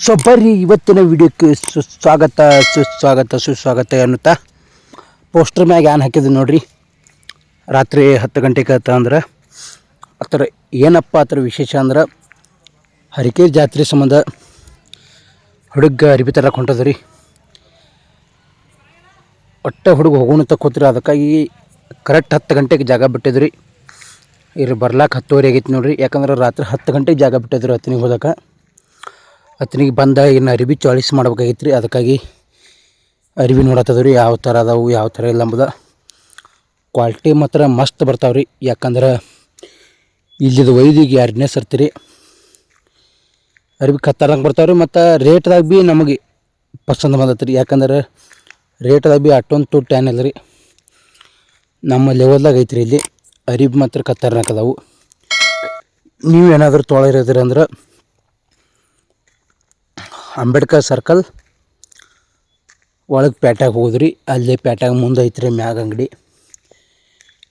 So ಬರ್ರಿ ಇವತ್ತಿನ ವಿಡಿಯೋಕ್ಕೆ ಸುಸ್ವಾಗತ ಸುಸ್ವಾಗತ ಸುಸ್ವಾಗತ ಅನ್ನುತ್ತಾ ಪೋಸ್ಟರ್ ಮ್ಯಾಗ ಏನು ಹಾಕಿದ್ವಿ ನೋಡ್ರಿ? ರಾತ್ರಿ ಹತ್ತು ಗಂಟೆಗೆ ಆತ ಅಂದ್ರೆ, ಆ ಥರ ಏನಪ್ಪ ಆ ಥರ ವಿಶೇಷ ಅಂದ್ರೆ ಹರಿಕೆ ಜಾತ್ರೆ ಸಂಬಂಧ ಹುಡುಗ ಅರಿಬಿ ತರಕ್ಕೆ ಹೊಂಟದ ರೀ ಒಟ್ಟ ಹುಡುಗ ಹೋಗೋಣ ಕೂತ್ರಿ, ಅದಕ್ಕಾಗಿ ಕರೆಕ್ಟ್ ಹತ್ತು ಗಂಟೆಗೆ ಜಾಗ ಬಿಟ್ಟಿದ್ರಿ. ಇಲ್ಲಿ ಬರ್ಲಾಕ ಹತ್ತುವರೆ ಆಗೈತಿ ನೋಡ್ರಿ, ಯಾಕಂದ್ರೆ ರಾತ್ರಿ ಹತ್ತು ಗಂಟೆಗೆ ಜಾಗ ಬಿಟ್ಟಿದ್ರು ಹತ್ತಿನಿಗೆ ಹೋದಕ್ಕೆ ಹತ್ತನಿಗೆ ಬಂದ ಇನ್ನು ಅರಿವಿ ಚಾಯ್ಸ್ ಮಾಡ್ಬೇಕಾಗಿತ್ತು ರೀ ಅದಕ್ಕಾಗಿ ಅರಿವಿ ನೋಡತ್ತದ ರೀ ಯಾವ ಥರ ಅದಾವು, ಯಾವ ಥರ ಇಲ್ಲ ಅಂಬುದ ಕ್ವಾಲಿಟಿ ಮಾತ್ರ ಮಸ್ತ್ ಬರ್ತಾವೆ ರೀ ಯಾಕಂದ್ರೆ ಇಲ್ಲಿದು ವೈದಿಗೆ ಎರಡನೇ ಸರ್ತಿ ರೀ ಅರಿವಿ ಕತ್ತಾರಂಗೆ ಬರ್ತಾವೆ ರೀ ಮತ್ತು ರೇಟ್ದಾಗ ಭೀ ನಮಗೆ ಪಸಂದ ಬಂದತ್ತೆ ರೀ ಯಾಕಂದ್ರೆ ರೇಟ್ದಾಗ ಭೀ ಅಷ್ಟೊಂದು ಟ್ಯಾನ್ ಏನಿಲ್ಲ ರೀ ನಮ್ಮ ಲೆವೆಲ್ದಾಗ ಐತ್ರಿ ಇಲ್ಲಿ. ಅರಿಬಿ ಮಾತ್ರ ಕತ್ತಾರಂಗೆ ಅದಾವು. ನೀವು ಏನಾದರೂ ತೊಗೊಳಿರೋದ್ರಿ ಅಂದ್ರೆ ಅಂಬೇಡ್ಕರ್ ಸರ್ಕಲ್ ಒಳಗೆ ಪೇಟ್ಯಾಗ ಹೋದ್ರಿ, ಅಲ್ಲೇ ಪೇಟ್ಯಾಗ ಮುಂದೆ ಐತ್ರಿ ಮ್ಯಾಗ ಅಂಗಡಿ.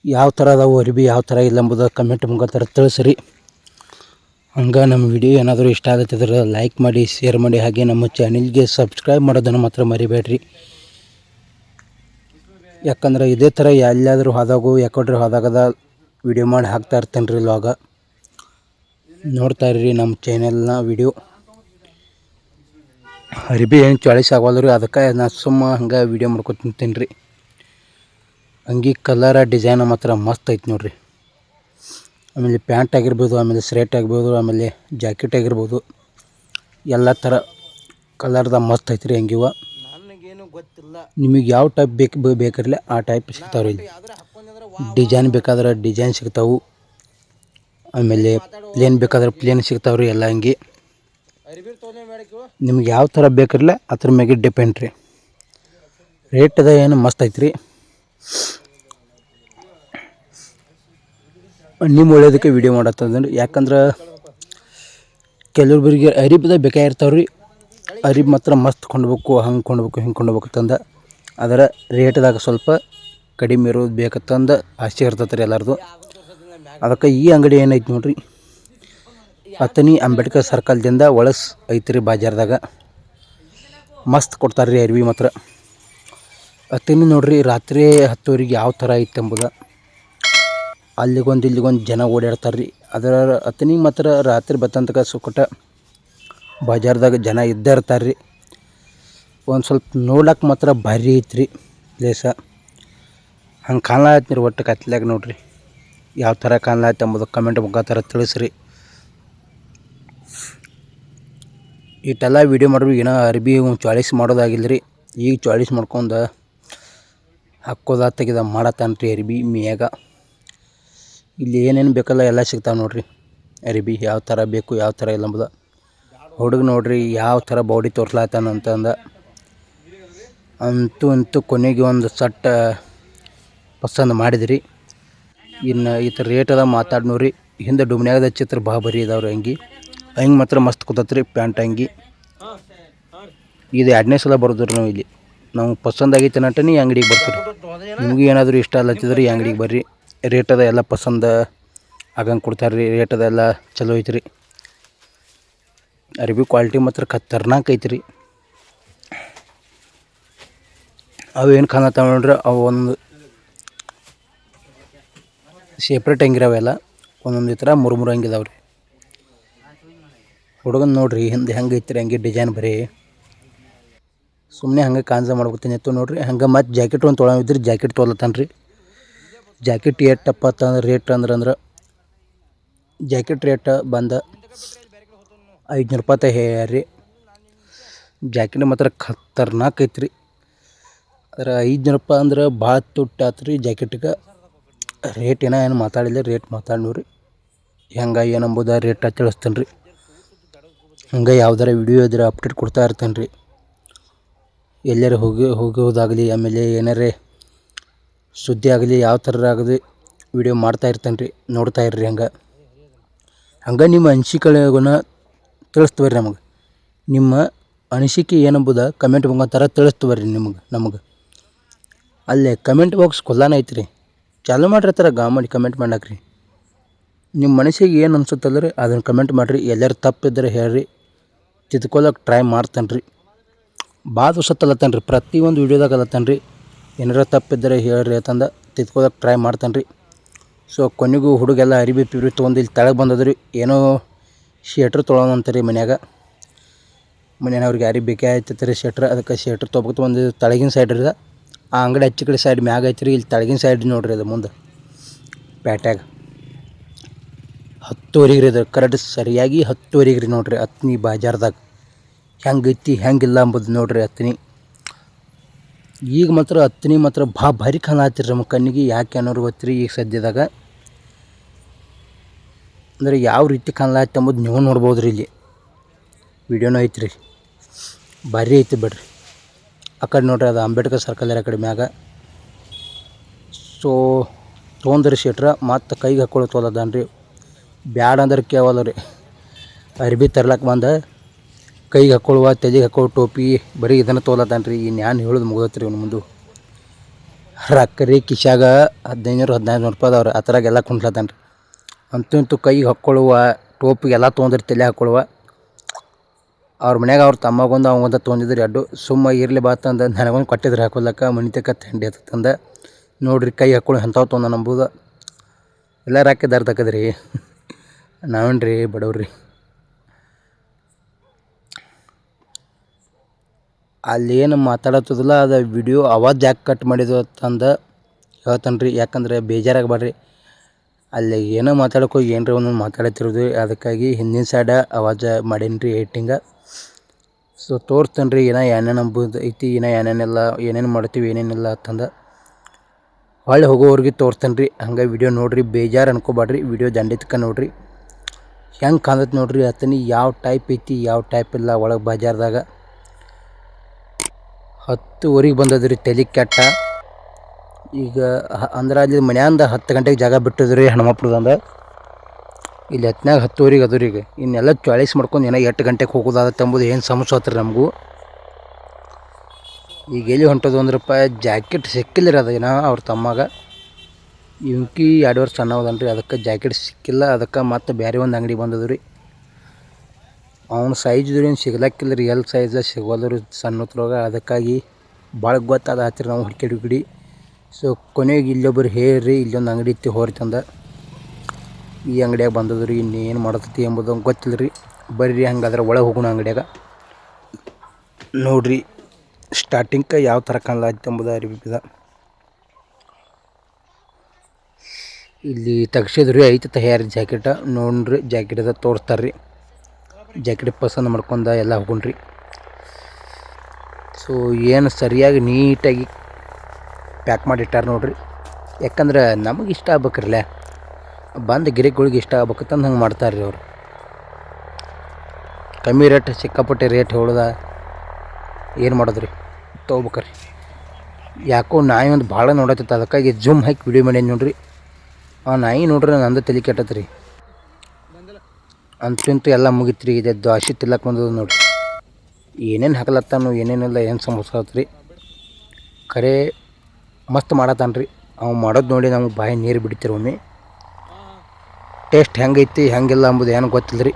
ಯಾವ ಥರ ಅದಾವು ಅರಿಬಿ ಯಾವ ಥರ ಇಲ್ಲ ಎಂಬುದು ಕಮೆಂಟ್ ಮುಖಾಂತರ ತಿಳಿಸ್ರಿ. ಹಂಗೆ ನಮ್ಮ ವಿಡಿಯೋ ಏನಾದರೂ ಇಷ್ಟ ಆಗುತ್ತಿದ್ರೆ ಲೈಕ್ ಮಾಡಿ ಶೇರ್ ಮಾಡಿ, ಹಾಗೆ ನಮ್ಮ ಚಾನೆಲ್ಗೆ ಸಬ್ಸ್ಕ್ರೈಬ್ ಮಾಡೋದನ್ನು ಮಾತ್ರ ಮರಿಬೇಡ್ರಿ. ಯಾಕಂದ್ರೆ ಇದೇ ಥರ ಎಲ್ಲಾದರೂ ಹೋದಾಗೂ ಯಾಕಡ್ರಿ ಹೋದಾಗದ ವಿಡಿಯೋ ಮಾಡಿ ಹಾಕ್ತಾ ಇರ್ತೇನೆ ರೀ ಲಾಗ ನೋಡ್ತಾ ಇರ್ರಿ ನಮ್ಮ ಚಾನೆಲ್ನ ವಿಡಿಯೋ ಅರಿಬಿ ಏನು ಚಾಯ್ಸ್ ಆಗೋಲ್ಲ ರೀ ಅದಕ್ಕೆ ನಾ ಸುಮ್ಮ ಹಂಗೆ ವಿಡಿಯೋ ಮಾಡ್ಕೊತೀನಿ ರೀ ಅಂಗಿ ಕಲರ ಡಿಸೈನ್ ಮಾತ್ರ ಮಸ್ತ್ ಐತೆ ನೋಡ್ರಿ. ಆಮೇಲೆ ಪ್ಯಾಂಟ್ ಆಗಿರ್ಬೋದು ಆಮೇಲೆ ಸ್ರೇಟ್ ಆಗಿರ್ಬೋದು ಆಮೇಲೆ ಜಾಕೆಟ್ ಆಗಿರ್ಬೋದು ಎಲ್ಲ ಥರ ಕಲರ್ದ ಮಸ್ತ್ ಐತೆ ರೀ ಅಂಗಿವ ಗೊತ್ತಿಲ್ಲ. ನಿಮಗೆ ಯಾವ ಟೈಪ್ ಬೇಕು ಬೇಕಿರಲಿ ಆ ಟೈಪ್ ಸಿಗ್ತಾವ್ರಿ ಇಲ್ಲಿ. ಡಿಸೈನ್ ಬೇಕಾದ್ರೆ ಡಿಸೈನ್ ಸಿಗ್ತಾವೆ. ಆಮೇಲೆ ಪ್ಲೇನ್ ಬೇಕಾದ್ರೆ ಪ್ಲೇನ್ ಸಿಗ್ತಾವ್ರಿ ಎಲ್ಲ ಅಂಗಿ ನಿಮ್ಗೆ ಯಾವ ಥರ ಬೇಕಿರಲ್ಲ, ಅದ್ರ ಮ್ಯಾಗೆ ಡಿಪೆಂಡ್ ರೀ. ರೇಟ್ ಅದ ಏನು ಮಸ್ತ್ ಐತ್ರಿ. ನಿಮ್ಮ ಒಳ್ಳೆಯದಕ್ಕೆ ವಿಡಿಯೋ ಮಾಡತ್ತಂದ್ರೆ ಯಾಕಂದ್ರೆ ಕೆಲವ್ರಿಗೆ ಅರಿಬದ ಬೇಕಾಗಿರ್ತಾವೆ ರೀ ಅರಿಬ್ ಮಾತ್ರ ಮಸ್ತ್ ಕೊಂಡ್ಬೇಕು, ಹಂಗೆ ಕೊಂಡ್ಬೇಕು, ಹಿಂಗೆ ಕೊಂಡ್ಬೇಕು ತಂದ. ಅದರ ರೇಟ್ದಾಗ ಸ್ವಲ್ಪ ಕಡಿಮೆ ಇರೋದು ಬೇಕತ್ತಂದು ಆಸೆ ಇರ್ತೈತೆ ರೀ ಎಲ್ಲರದು. ಅದಕ್ಕೆ ಈ ಅಂಗಡಿ ಏನೈತೆ ನೋಡ್ರಿ. ಅತನಿ ಅಂಬೇಡ್ಕರ್ ಸರ್ಕಲ್ದಿಂದ ಒಳಸ್ ಐತ್ರಿ ಬಾಜಾರ್ದಾಗ. ಮಸ್ತ್ ಕೊಡ್ತಾರೆ ರೀ ಅರ್ವಿ ಮಾತ್ರ. ಅತನಿ ನೋಡ್ರಿ ರಾತ್ರಿ ಹತ್ತುವರೆಗೆ ಯಾವ ಥರ ಐತೆ ಎಂಬುದ ಅಲ್ಲಿಗೊಂದು ಇಲ್ಲಿಗೊಂದು ಜನ ಓಡಾಡ್ತಾರೆ ರೀ ಅದರ ಅತನಿ ಮಾತ್ರ ರಾತ್ರಿ ಬತ್ತಂತಕ ಸುಕಟ ಬಾಜಾರ್ದಾಗ ಜನ ಇದ್ದೇ ಇರ್ತಾರೆ ರೀ ಒಂದು ಸ್ವಲ್ಪ ನೋಡಕ್ಕೆ ಮಾತ್ರ ಭಾರಿ ಐತ್ರಿ ಪ್ಲೇಸ ಹಂಗೆ ಕಾಣ್ಲಾತ್ ರೀ ಒಟ್ಟು ಕತ್ಲಾಗ ನೋಡ್ರಿ. ಯಾವ ಥರ ಕಾಣ್ಲಾತ್ ಎಂಬುದು ಕಮೆಂಟ್ ಮುಖಾಂತರ ತಿಳಿಸ್ರಿ. ಇಷ್ಟೆಲ್ಲ ವೀಡಿಯೋ ಮಾಡ್ರಿ ಏನೋ ಅರ್ಬಿ ಚಾಯ್ಸ್ ಮಾಡೋದಾಗಿಲ್ಲ ರೀ ಈಗ ಚಾಯ್ಸ್ ಮಾಡ್ಕೊಂಡು ಹಾಕೋದ, ತೆಗೆದ ಮಾಡತ್ತಾನ ರೀ ಅರ್ಬಿ ಮೇಗ ಇಲ್ಲಿ ಏನೇನು ಬೇಕಲ್ಲ ಎಲ್ಲ ಸಿಗ್ತಾವೆ ನೋಡ್ರಿ. ಅರಿಬಿ ಯಾವ ಥರ ಬೇಕು, ಯಾವ ಥರ ಇಲ್ಲ ಎಂಬುದು ಹುಡುಗ ನೋಡ್ರಿ ಯಾವ ಥರ ಬಾಡಿ ತೋರ್ಸ್ಲಾತಾನ ಅಂತಂದ ಅಂತೂ ಅಂತೂ ಕೊನೆಗೆ ಒಂದು ಸಟ್ ಪಸಂದ್ ಮಾಡಿದ್ರಿ. ಇನ್ನು ಈ ಥರ ರೇಟ್ ಅದ ಮಾತಾಡಿ ನೋಡ್ರಿ. ಹಿಂದೆ ಡುಮ್ನ್ಯಾಗದ ಚಿತ್ರ ಬಾಬರಿ ಇದಾವ್ರಿ ಅಂಗಿ ಹಂಗೆ ಮಾತ್ರ ಮಸ್ತ್ ಕೂತತ್ರಿ, ಪ್ಯಾಂಟ್ ಅಂಗಿ. ಇದು ಎರಡನೇ ಸಲ ಬರೋದ್ರಿ ನಾವು ಇಲ್ಲಿ. ನಾವು ಪಸಂದ್ ಆಗೈತೆ ನಟನೇ ಈ ಅಂಗಡಿಗೆ ಬರ್ತೀರಿ. ನಿಮಗೆ ಏನಾದರೂ ಇಷ್ಟ ಅಲ್ಲತ್ತಿದ್ರೆ ಈ ಅಂಗಡಿಗೆ ಬರ್ರಿ. ರೇಟ್ ಅದ ಎಲ್ಲ ಪಸಂದ ಆಗಂಗೆ ಕೊಡ್ತಾರೆ ರೀ ರೇಟ್ ಅದ ಎಲ್ಲ ಚಲೋ ಐತ್ರಿ. ಅರಿಬಿ ಕ್ವಾಲಿಟಿ ಮಾತ್ರ ಖತರ್ನಾಕ್ ಐತ್ರಿ. ಅವು ಏನು ತಗೊಂಡ್ರೆ ನೋಡ್ರಿ, ಅವು ಒಂದು ಸೇಪ್ರೇಟ್ ಹೆಂಗಿರವೆಲ್ಲ ಒಂದೊಂದು ಈ ಥರ ಮೂರು ಮೂರು ಹಂಗಿದಾವೆ ರೀ ಹುಡುಗನ್ ನೋಡ್ರಿ, ಹಿಂದೆ ಹೆಂಗೆ ಐತ್ರಿ, ಹಂಗೆ ಡಿಸೈನ್ ಬರೀ. ಸುಮ್ಮನೆ ಹಂಗೆ ಕಾನ್ಸ ಮಾಡ್ಕೊತೀನಿ ಇತ್ತು ನೋಡ್ರಿ. ಹಂಗೆ ಮತ್ತು ಜಾಕೆಟ್ ಒಂದು ತೊಗೊಳಿದ್ರಿ ಜಾಕೆಟ್ ತೊಗೊಲತ್ತಾನ ರೀ ಜಾಕೆಟ್ ಎಟ್ಟಪ್ಪ ಅಂದ್ರೆ ರೇಟ್ ಅಂದ್ರೆ ಅಂದ್ರೆ ಜಾಕೆಟ್ ರೇಟ್ ಬಂದ ಐದುನೂರು ರೂಪಾಯಿ ಹೇಳ್ಯಾರಿ ಜಾಕೆಟ್ ಮಾತ್ರ ಖತರ್ನಾಕ್ ಐತ್ರಿ. ಅದ್ರ ಐದುನೂರು ರೂಪಾಯಿ ಅಂದ್ರೆ ಭಾಳ ತುಟ್ಟ ಆತು ರೀ ಜಾಕೆಟ್ಗೆ ರೇಟ್ ಏನೋ ಏನು ಮಾತಾಡಿಲ್ಲ ರೇಟ್ ಮಾತಾಡಿ ರೀ ಹೆಂಗೆ ಏನಂಬುದ ರೇಟ್ ತಿಳಿಸ್ತೀನಿ ರೀ ಹಂಗೆ ಯಾವ್ದಾರ ವಿಡಿಯೋ ಇದ್ರೆ ಅಪ್ಡೇಟ್ ಕೊಡ್ತಾ ಇರ್ತೇನೆ ರೀ. ಎಲ್ಲರ ಹೋಗಿ ಹೋಗೋದಾಗಲಿ ಆಮೇಲೆ ಏನಾರೇ ಸುದ್ದಿ ಆಗಲಿ, ಯಾವ ಥರ ಆಗಲಿ ವಿಡಿಯೋ ಮಾಡ್ತಾ ಇರ್ತೇನೆ ರೀ, ನೋಡ್ತಾ ಇರ್ರಿ ಹಂಗೆ. ಹಂಗೆ ನಿಮ್ಮ ಅನಿಸಿಕೆಗಳನ್ನ ತಿಳಿಸ್ತವ್ರಿ ನಮಗೆ. ನಿಮ್ಮ ಅನಿಸಿಕೆ ಏನಂಬುದ ಕಮೆಂಟ್ ಮುಖಾಂತರ ತಿಳಿಸ್ತವ್ರಿ ನಿಮಗೆ, ನಮಗೆ. ಅಲ್ಲೇ ಕಮೆಂಟ್ ಬಾಕ್ಸ್ ಕೊಲ್ಲಾನ ಐತ್ರಿ. ಚಾಲು ಮಾಡಿರ್ತಾರ ಗಾ ಮಾಡಿ ಕಮೆಂಟ್ ಮಾಡಕ್ಕೆ ರೀ ನಿಮ್ಮ ಮನಸ್ಸಿಗೆ ಏನು ಅನ್ಸುತ್ತಲ್ಲ ರೀ ಅದನ್ನು ಕಮೆಂಟ್ ಮಾಡಿರಿ. ಎಲ್ಲರೂ ತಪ್ಪಿದ್ರೆ ಹೇಳ್ರಿ. ತಿದ್ಕೊಳಕ್ಕೆ ಟ್ರೈ ಮಾಡ್ತಾನೆ ರೀ ಭಾಳ ದಿವಸ ತಲತಾನೆ ರೀ ಪ್ರತಿಯೊಂದು ವೀಡಿಯೋದಾಗ ಅಲತ್ತಾನೆ ರೀ ಏನಾರ ತಪ್ಪಿದ್ದರೆ ಹೇಳ್ರಿ ಅಂತಂದ ತಿದ್ಕೊಳಕ್ಕೆ ಟ್ರೈ ಮಾಡ್ತಾನೆ ರೀ ಸೊ ಕೊನೆಗೂ ಹುಡುಗೆಲ್ಲ ಅರಿವಿ ಪಿರಿ ತೊಗೊಂಡು ಇಲ್ಲಿ ತೆಳಗೆ ಬಂದದ್ರಿ. ಏನೋ ಶೇಟ್ರ್ ತೊಗೊಳೋಣಂತ ರೀ ಮನ್ಯಾಗ. ಅವ್ರಿಗೆ ಯಾರಿಗೆ ಬೇಕೇ ಆಯ್ತೈತೆ ರೀ ಶೆಟ್ರ್. ಅದಕ್ಕೆ ಶೆಟ್ರ್ ತೊಗೊಬೇಕು ಒಂದು ತಳಗಿನ ಸೈಡ್ ರೀ. ಆ ಅಂಗಡಿ ಹಚ್ಚಿ ಕಡೆ ಸೈಡ್ ಮ್ಯಾಗ ಐತ್ರಿ, ಇಲ್ಲಿ ತಳಗಿನ ಸೈಡ್ ನೋಡ್ರಿ ಅದು ಮುಂದೆ. ಪ್ಯಾಟ್ಯಾಗ. ಹತ್ತುವರೆಗೆ ರೀ ಅದು. ಕರೆಕ್ಟ್ ಸರಿಯಾಗಿ ಹತ್ತುವರೆಗೆ ರೀ ನೋಡಿರಿ ಹತ್ತನಿ ಬಾಜಾರ್ದಾಗ. ಹೆಂಗೈತಿ ಹೆಂಗಿಲ್ಲ ಅಂಬುದು ನೋಡ್ರಿ ಹತ್ತನಿ ಈಗ ಮಾತ್ರ ಹತ್ತನಿ ಮಾತ್ರ ಭಾ ಭಾರಿ ಕಾಣತ್ತೀರಿ ನಮ್ಮ ಕಣ್ಣಿಗೆ. ಯಾಕೆ ಅನ್ನೋರು ಗೊತ್ತಿರಿ ಈಗ ಸದ್ಯದಾಗ. ಅಂದರೆ ಯಾವ ರೀತಿ ಕಾಣಲಾಯ್ತು ಅಂಬುದು ನೀವು ನೋಡ್ಬೋದು ರೀ ಇಲ್ಲಿ. ವಿಡಿಯೋನೂ ಐತ್ರಿ. ಭಾರಿ ಐತಿ ಬಿಡ್ರಿ. ಆ ಕಡೆ ನೋಡ್ರಿ ಅದು ಅಂಬೇಡ್ಕರ್ ಸರ್ಕಲ್ ಆ ಕಡೆ ಮ್ಯಾಗ. ಸೊ ತೊಗೊಂಡ್ರಿ ಶೆಟ್ರ, ಮತ್ತು ಕೈಗೆ ಹಾಕೊಳ್ಳೋ ರೀ ಬ್ಯಾಡ ಅಂದ್ರೆ ಕೇವಲ ರೀ. ಅರ್ಬಿ ತರ್ಲಕ್ಕೆ ಬಂದ, ಕೈಗೆ ಹಾಕೊಳ್ಳುವ ತೆಜಿಗೆ ಹಾಕೋ ಟೋಪಿ, ಬರೀ ಇದನ್ನು ತೋಲತ್ತಾನ ರೀ. ಇನ್ನು ಏನು ಹೇಳೋದು ಮುಗಿದತ್ರಿ ಇವನು ಮುಂದೆ. ರೊಕ್ಕ ರೀ ಕಿಶಾಗ ಹದಿನೈದು ಹದಿನೈದು ನೂರು ರೂಪಾಯಿ ಅದಾವ್ರಿ. ಆ ಎಲ್ಲ ಕುಂಟ್ಲತ್ತಾನ ರೀ. ಅಂತೂ ಕೈಗೆ ಹಾಕ್ಕೊಳ್ಳುವ ಟೋಪಿಗೆಲ್ಲ ತೊಗೊಂಡ್ರಿ, ತಲೆ ಹಾಕ್ಕೊಳ್ಳುವ ಅವ್ರ ಮನ್ಯಾಗ ಅವ್ರ ತಮ್ಮಗೊಂದು ಅವಂಗೊಂದು ತೊಗೊಂಡಿದ್ರಿ. ಅಡ್ಡು ಸುಮ್ಮ ಇರಲಿ ಬಾತಂದ ನನಗೊಂದು ಕೊಟ್ಟಿದ್ರು ಹಾಕೊಲ್ಲಕ್ಕ, ಮನೆ ತಕ್ಕ ತಂಡಿ ತಂದ. ನೋಡ್ರಿ ಕೈ ಹಾಕ್ಕೊಳ್ಳಿ ಅಂಥವು ತೊಗೊಂಡ ನಂಬುದು. ಎಲ್ಲ ರಾಕೆ ದಾರ ನಾವೇನ್ರಿ ಬಡವ್ರಿ? ಅಲ್ಲಿ ಏನು ಮಾತಾಡತ್ತದಲ್ಲ, ಅದು ವಿಡಿಯೋ ಅವಾಜ್ ಯಾಕೆ ಕಟ್ ಮಾಡಿದ್ದು ಅಂತಂದು ಹೇಳ್ತಾನೆ ರೀ ಯಾಕಂದ್ರೆ ಬೇಜಾರಾಗಬೇಡ್ರಿ ಅಲ್ಲಿ ಏನೋ ಮಾತಾಡೋಕೆ ಹೋಗಿ ಏನರ ಒಂದೊಂದು ಮಾತಾಡತ್ತಿರೋದು, ಅದಕ್ಕಾಗಿ ಹಿಂದಿನ ಸೈಡ ಅವಾಜ ಮಾಡೀನಿ ರೀ ಏಟಿಂಗ ಸೊ ತೋರಿಸ್ತೇನೆ ರೀ ಏನೋ ಏನೇನು ಅಂಬುದು ಐತಿ ಏನೋ ಏನೇನೆಲ್ಲ, ಏನೇನು ಮಾಡ್ತೀವಿ, ಏನೇನಿಲ್ಲ ಅಂತಂದು. ಹೊಳ್ಳಿ ಹೋಗೋವ್ರಿಗೆ ತೋರ್ತಾನೆ ರೀ ಹಂಗೆ ವಿಡಿಯೋ ನೋಡಿರಿ, ಬೇಜಾರು ಅನ್ಕೋಬೇಡ್ರಿ ವಿಡಿಯೋ ದಂಡಿತ್ಕ ನೋಡಿರಿ. ಹೆಂಗೆ ಕಾಣತ್ತೆ ನೋಡ್ರಿ ಹತ್ತನಿ ಯಾವ ಟೈಪ್ ಐತಿ, ಯಾವ ಟೈಪ್ ಇಲ್ಲ ಒಳಗೆ ಬಜಾರ್ದಾಗ? ಹತ್ತುವರೆಗೆ ಬಂದದ್ರಿ ತಲೆ ಕೆಟ್ಟ. ಈಗ ಅಂದ್ರೆ ಅಲ್ಲಿ ಮನೆಯಿಂದ ಹತ್ತು ಗಂಟೆಗೆ ಜಾಗ ಬಿಟ್ಟಿದ್ರಿ ಹನುಮಪ್ಪಳದಂದ ಇಲ್ಲಿ ಹತ್ತನಾಗ ಹತ್ತುವರೆಗೆ ಈಗ. ಇನ್ನೆಲ್ಲ ಚಾಯ್ಸ್ ಮಾಡ್ಕೊಂಡು ಏನೋ ಎಂಟು ಗಂಟೆಗೆ ಹೋಗೋದಾದ ತಂಬುದು ಏನು ಸಮಸ್ಯೆ ಆತ್ರಿ ನಮಗೂ. ಈಗ ಎಲ್ಲಿ ಹೊಂಟೋದು ಅಂದ್ರಪ್ಪ, ಜಾಕೆಟ್ ಸಿಕ್ಕಿಲ್ಲ ರೀ ಅದು ಅವ್ರ ತಮ್ಮಾಗ. ಇವ್ಕಿ ಎರಡು ವರ್ಷ ರೀ ಅದಕ್ಕೆ ಜಾಕೆಟ್ ಸಿಕ್ಕಿಲ್ಲ. ಅದಕ್ಕೆ ಮತ್ತೆ ಬೇರೆ ಒಂದು ಅಂಗಡಿ ಬಂದದ್ರಿ. ಅವ್ನ ಸೈಜ್ ಏನು ಸಿಗ್ಲಾಕಿಲ್ಲ ರೀ. ಎಲ್ ಸೈಜ್ ಸಿಗೋದ್ರಿ ಸಣ್ಣತ್ರೊಳಗೆ ಅದಕ್ಕಾಗಿ ಭಾಳ ಗೊತ್ತಾದ ಹತ್ತಿರ ನಾವು ಹುಡುಕಿ ಹುಡುಕಿ ಸೊ ಕೊನೆಗೆ ಇಲ್ಲೊಬ್ಬರು ಹೇಳ್ರಿ, ಇಲ್ಲೊಂದು ಅಂಗಡಿ ಇತ್ತು ಹೊರತಂದ ಈ ಅಂಗಡಿಯಾಗ ಬಂದದ ರೀ ಇನ್ನೇನು ಮಾಡತೈತಿ ಎಂಬುದು ಗೊತ್ತಿಲ್ಲ ರೀ. ಬರ್ರಿ, ಹಂಗಾದ್ರೆ ಒಳಗೆ ಹೋಗೋಣ ಅಂಗಡಿಯಾಗ. ನೋಡ್ರಿ ಸ್ಟಾರ್ಟಿಂಗ್ಕ ಯಾವ ಥರ ಕಾಣಲಾಯ್ತು ಎಂಬುದು ಅರಿವಿದ ಇಲ್ಲಿ ತೆಗ್ಸಿದ್ರಿ, ಐತಿ ತಯಾರಿ ಜಾಕೆಟ. ನೋಡ್ರಿ, ಜಾಕೆಟ್ ಅದ ತೋರಿಸ್ತಾರ್ರಿ. ಜಾಕೆಟ್ ಪಸಂದ್ ಮಾಡ್ಕೊಂಡ ಎಲ್ಲ ಹೋಗ್ರಿ ಸೊ ಏನು ಸರಿಯಾಗಿ ನೀಟಾಗಿ ಪ್ಯಾಕ್ ಮಾಡಿಟ್ಟಾರ ನೋಡ್ರಿ. ಯಾಕಂದ್ರೆ ನಮಗೆ ಇಷ್ಟ ಆಗ್ಬೇಕ್ರಲ್ಲ. ಬಂದ ಗಿರಿಗಳಿಗೆ ಇಷ್ಟ ಆಗ್ಬೇಕಂತಂದು ಹಂಗೆ ಮಾಡ್ತಾರೆ ರೀ ಅವರು. ಕಮ್ಮಿ ರೇಟ್, ಸಿಕ್ಕಾಪಟ್ಟೆ ರೇಟ್ ಹೇಳ್ದ ಏನು ಮಾಡೋದ್ರಿ? ತೊಗೋಬೇಕ್ರಿ. ಯಾಕೋ ನಾಯಿ ಒಂದು ಭಾಳ ನೋಡತ್ತಿತ್ತು ಅದಕ್ಕಾಗಿ ಜುಮ್ ಹಾಕಿ ವಿಡಿಯೋ ಮಾಡೀನಿ ನೋಡ್ರಿ. ಆ ನಾಯಿ ನೋಡ್ರಿ ನಂದು ತಲೆ ಕೆಟ್ಟತ್ರಿ. ರೀ ಅಂತೂ ಎಲ್ಲ ಮುಗೀತು ರೀ ಇದು ದ್ವಾಸಿ ತಿಲ್ಲಕ್ಕೆ ಬಂದದ ನೋಡ್ರಿ. ಏನೇನು ಹಾಕ್ಲತ್ತಾನು ಏನೇನಿಲ್ಲ ಏನು ಸಮಸ್ಯೆ ಖರೆ ಮಸ್ತ್ ಮಾಡತ್ತಾನ ರೀ ಅವ ಮಾಡೋದು ನೋಡಿ ನಮಗೆ ಬಾಯಿ ನೀರು ಬಿಡ್ತೀರಿ ಒಮ್ಮೆ. ಟೇಸ್ಟ್ ಹೆಂಗೈತಿ, ಹೆಂಗಿಲ್ಲ ಅಂಬುದು ಏನು ಗೊತ್ತಿಲ್ಲ ರೀ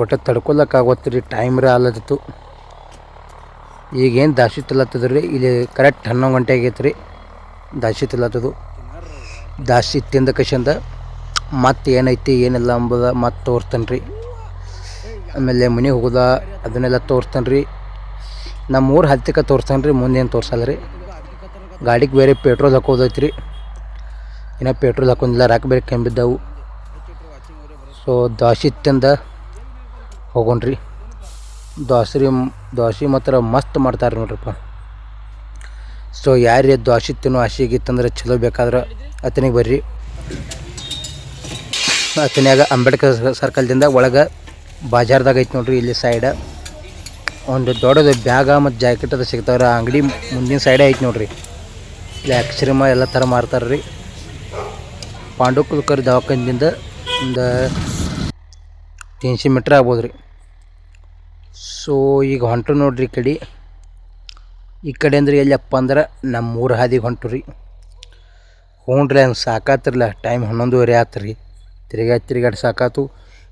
ಒಟ್ಟು ತಡ್ಕೊಳಕ್ಕಾಗೋತ್ತು ರೀ ಟೈಮ್ ರೀ ಆಲತ್ತಿತ್ತು. ಈಗೇನು ದಾಸಿ ತಿಲ್ಲತ್ತದ ರೀ ಇಲ್ಲಿ ಕರೆಕ್ಟ್ ಹನ್ನೊಂದು ಗಂಟೆ ಆಗೈತೆ ರೀ ದಾಸಿ ತಿಲ್ಲತ್ತದು. ದಾಸಿ ತಿಂದ ಕಷಂದ ಮತ್ತೆ ಏನೈತಿ ಏನಿಲ್ಲ ಅಂಬುದ ಮತ್ತೆ ತೋರ್ತಾನೆ ರೀ ಆಮೇಲೆ ಮನೆ ಹೋಗೋದ, ಅದನ್ನೆಲ್ಲ ತೋರಿಸ್ತಾನೆ ರೀ ನಮ್ಮ ಊರು ಹತ್ತಿಕ ತೋರಿಸ್ತಾನೆ ರೀ ಮುಂದೇನು ತೋರ್ಸಲ್ಲ ರೀ ಗಾಡಿಗೆ ಬೇರೆ ಪೆಟ್ರೋಲ್ ಹಾಕೋದೈತಿ ರೀ ಇನ್ನೂ ಪೆಟ್ರೋಲ್ ಹಾಕೊಂಡಿಲ್ಲ, ರಾಕ್ ಬೇರೆ ಕೆಂಬಿದ್ದವು ಸೊ ದ್ವಾಸಿ ತಿಂದ ಹೋಗೋಣ್ರಿ. ದ್ವಾಸ್ರಿ ದ್ವಾಸಿ ಮಾತ್ರ ಮಸ್ತ್ ಮಾಡ್ತಾರೆ ನೋಡ್ರಪ್ಪ. ಸೊ ಯಾರು ದ್ವಾಸಿ ತಿನ್ನೋ ಆಸೆಗಿತ್ತಂದ್ರೆ ಚಲೋ ಬೇಕಾದ್ರೆ ಆತನಿಗೆ ಬರ್ರಿ. ಆತನ್ಯಾಗ ಅಂಬೇಡ್ಕರ್ ಸರ್ಕಲ್ದಿಂದ ಒಳಗೆ ಬಾಜಾರ್ದಾಗ ಐತೆ ನೋಡ್ರಿ ಇಲ್ಲಿ ಸೈಡ ಒಂದು ದೊಡ್ಡದು ಬ್ಯಾಗ ಮತ್ತು ಜಾಕೆಟ್ ಅದು ಸಿಗ್ತಾವ್ರಿ, ಆ ಅಂಗಡಿ ಮುಂದಿನ ಸೈಡೇ ಐತೆ ನೋಡ್ರಿ. ಇಲ್ಲಿ ಅಕ್ಷರಮ ಎಲ್ಲ ಥರ ಮಾರ್ತಾರೆ ರೀ. ಪಾಂಡು ಕುಲ್ಕರ್ ದವಾಖಾನಿಂದ ಒಂದು ತೀನ್ಶೆ ಮೀಟ್ರ್ ಆಗ್ಬೋದು ರೀ ಸೊ ಈಗ ಹೊಂಟು ನೋಡ್ರಿ ಕಡೆ. ಈ ಕಡೆ ಅಂದ್ರೆ ಎಲ್ಲಪ್ಪ ಅಂದ್ರೆ ನಮ್ಮ ಊರ ಹಾದಿಗೆ ಹೊಂಟು ರೀ. ಹ್ಞೂನ್ರಿ ಹಂಗೆ ಸಾಕಾತಿರಲ್ಲ. ಟೈಮ್ ಹನ್ನೊಂದುವರೆ ಆತು ರೀ ತಿರುಗಾಡಿ ತಿರುಗಾಡಿ ಸಾಕಾತು.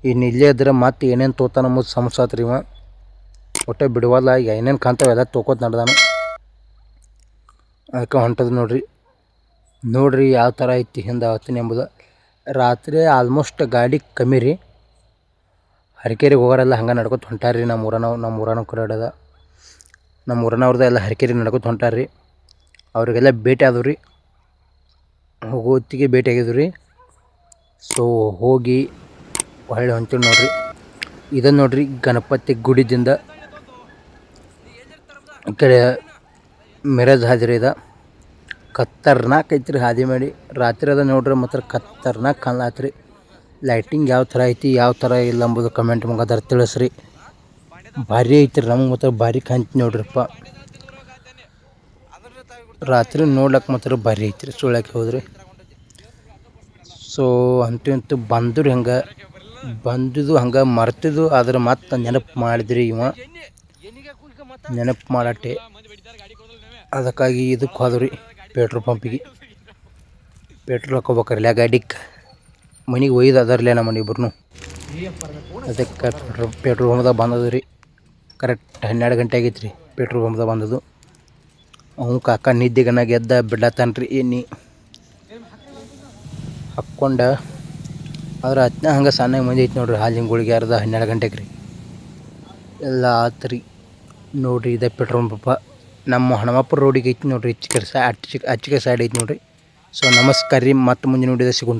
ಇನ್ನು ಇಲ್ಲೇ ಇದ್ರೆ ಮತ್ತೆ ಏನೇನು ತೋತಾನ ನಮ್ಮದು ಸಮಸ್ಯೆ ರೀ ಇವ. ಒಟ್ಟೆ ಬಿಡುವಲ್ಲ, ಈಗ ಏನೇನು ಕಾಣ್ತಾವೆ ಎಲ್ಲ ತೊಕೋತ ನಡ್ದಾನ. ಅದಕ್ಕೆ ಹೊಂಟದ ನೋಡ್ರಿ. ನೋಡ್ರಿ ಯಾವ ಥರ ಐತಿ, ಹಿಂದೆ ಆವತ್ತಿನ ಎಂಬುದು. ರಾತ್ರಿ ಆಲ್ಮೋಸ್ಟ್ ಗಾಡಿ ಕಮ್ಮಿ ರೀ. ಹರಕೇರಿಗೆ ಹೋಗೋರೆಲ್ಲ ಹಂಗೆ ನಡ್ಕೊತ ಹೊಂಟಾರ್ರಿ ನಮ್ಮ ಊರನೋ ನಮ್ಮ ಊರನವ್ ಕಡೆ ನಮ್ಮ ಊರನವ್ರದ್ದು ಎಲ್ಲ ಹರಕೇರಿ ನಡ್ಕೊತ ಹೊಂಟಾರ ರೀ ಅವರಿಗೆಲ್ಲ ಭೇಟಿ ಆದವು ರೀ ಹೋಗೋತ್ತಿಗೆ ಭೇಟಿ ಆಗಿದ್ವು ರೀ ಸೊ ಹೋಗಿ ಹೊಳ್ಳಿ ಹೊಂತೀವಿ ನೋಡ್ರಿ. ಇದನ್ನು ನೋಡ್ರಿ ಗಣಪತಿ ಗುಡಿದಿಂದ ಈ ಕಡೆ ಮಿರಜ್ ಹಾದಿರಿ ಇದ ಕತ್ತರ್ನಾಕ್ ಐತ್ರಿ ಹಾದಿ ಮಾಡಿ. ರಾತ್ರಿ ಅದ ನೋಡ್ರಿ ಮಾತ್ರ ಕತ್ತರ್ನಾಕ್ ಕಾಣ್ಲಾತ್ರಿ ಲೈಟಿಂಗ್ ಯಾವ ಥರ ಐತಿ, ಯಾವ ಥರ ಇಲ್ಲ ಅಂಬುದು ಕಮೆಂಟ್ ಮುಖಾಂತರ ತಿಳಿಸ್ರಿ. ಭಾರಿ ಐತ್ರಿ ನಮ್ಗೆ ಮಾತ್ರ ಭಾರಿ ಕಾಣ್ತಿ ನೋಡ್ರಪ್ಪ. ರಾತ್ರಿ ನೋಡ್ಲಕ್ಕೆ ಮಾತ್ರ ಭಾರಿ ಐತ್ರಿ ಸುಳ್ಳಕ್ಕೆ ಹೋದ್ರಿ. ಸೊ ಅಂತೂ ಅಂತೂ ಬಂದ್ರು ಹೆಂಗೆ? ಬಂದಿದ್ದು ಹಂಗೆ ಮರ್ತಿದ್ದು, ಆದ್ರೆ ಮತ್ತೆ ನೆನಪು ಮಾಡಿದ್ರಿ ಇವ. ನೆನಪು ಮಾಡಟ್ಟೆ ಅದಕ್ಕಾಗಿ ಇದಕ್ಕೆ ಹೋದ್ರಿ ಪೆಟ್ರೋಲ್ ಪಂಪಿಗೆ. ಪೆಟ್ರೋಲ್ ಹಾಕೋಬೇಕ್ರಲ್ಲ ಗಾಡಿಗೆ ಮನೆಗೆ ಒಯ್ದು ಅದರಲ್ಲೇ ನಮ್ಮ ಇಬ್ರು ಅದಕ್ಕೆ ಪೆಟ್ರೋಲ್ ಪೆಟ್ರೋಲ್ ಪಂಪ್ದಾಗ ಬಂದದ್ರಿ. ಕರೆಕ್ಟ್ ಹನ್ನೆರಡು ಗಂಟೆ ಆಗೈತೆ ರೀ ಪೆಟ್ರೋಲ್ ಪಂಪ್ದಾಗ ಬಂದದು ಅವನು ಕಾಕ ನಿದ್ದೆಗನಾಗ ಎದ್ದ ಬಿಡ್ಲತ್ತಾನ ರೀ ಎಣ್ಣೆ. ಹಾಕ್ಕೊಂಡ ಆದ್ರೆ ಹತ್ತನೇ ಹಂಗೆ ಸಣ್ಣ ಮಂದಿ ಐತಿ ನೋಡ್ರಿ ಹಾಲಿನ ಗುಳಿಗೆ ಅರ್ಧ ಹನ್ನೆರಡು ಗಂಟೆಗೆ ರೀ. ಎಲ್ಲ ಆತು ರೀ. ನೋಡಿರಿ ಇದೆ ಪೆಟ್ರೋಲ್ ಪಂಪ. ನಮ್ಮ ಹಣಮಪ್ಪ ರೋಡಿಗೆ ಐತಿ ನೋಡ್ರಿ ಚಿಕ್ಕ ಸಾ ಅಚ್ಚಿಗೆ ಸೈಡ್ ಐತಿ ನೋಡ್ರಿ. ಸೊ ನಮಸ್ಕಾರ ರೀ ಮತ್ತೆ ಮುಂದೆ ನೋಡಿದ ಸಿಗುಣ್ರಿ